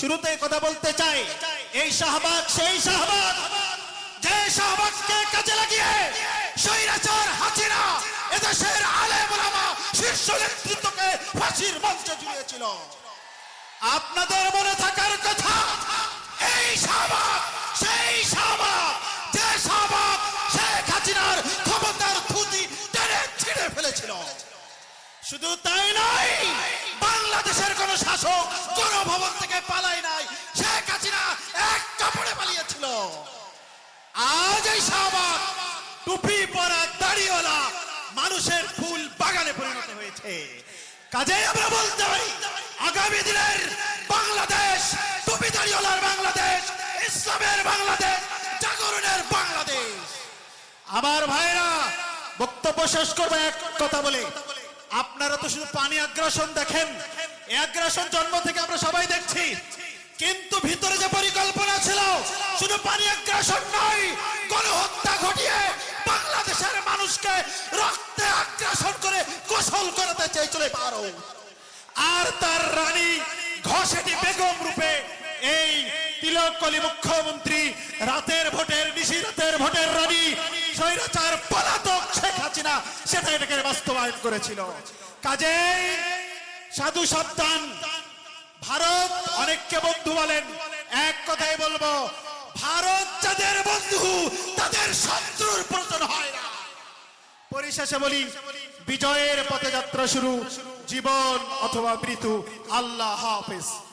শুরুতে কথা বলতে চাই, এই শাহবাগ, সেই শাহবাগ, যে শাহবাগকে কাজে লাগিয়ে স্বৈরাচার হাসিনা এদেশের আলে বলামা শীর্ষ নেতৃত্বকে ফাঁসির মঞ্চে ঝুলিয়েছিল আপনাদের মনে থাকার কথা, এই শাহবাগ, সেই শাহবাগ, যে শাহবাগ শেখ হাসিনার ক্ষমতার থুতি টেনে ছিঁড়ে ফেলেছিল। শুধু তাই নয়, বাংলাদেশের কোন শাসক কোন ভবন থেকে পালিয়েছিল আজ এই শাহবাগ টুপি পরা দাড়িওয়ালা মানুষের ফুল বাগানে পরিণত হয়েছে। কাজেই আমরা বলতে পারি, আগামী দিনের বাংলাদেশ, টুপি দাড়িওয়ালার বাংলাদেশ, ইসলামের বাংলাদেশ, জাগরণের বাংলাদেশ। আমার ভাইরা, বক্তব্য শেষ করব, এক কথা বলে। আপনারা তো শুধু পানি আগ্রাসন দেখেন আগ্রাসন জন্ম থেকে আমরা সবাই দেখছি। কিন্তু ভিতরে যে পরিকল্পনা ছিল শুধু পানি আগ্রাসন নয়, গণহত্যা ঘটিয়ে বাংলাদেশের মানুষকে রক্তে আগ্রাসন করে গোসল করাতে চেয়েছিল পারো আর তার রানী ঘষেটি বেগম রূপে এই তিলক কলি মুখ্যমন্ত্রী রাতের ভোটের, নিশি রাতের ভোটের রানী স্বৈরাচার পলাতক শেখ হাসিনা সেটা এটাকে বাস্তবায়ন করেছিল। কাজেই সাধু সাবধান, ভারত অনেককে বন্ধু বলেন এক কথাই বলব ভারত যাদের বন্ধু তাদের শত্রুর প্রয়োজন হয় না। পরিশেষে বলি, বিজয়ের পথযাত্রা শুরু, জীবন অথবা মৃত্যু, আল্লাহ হাফেজ।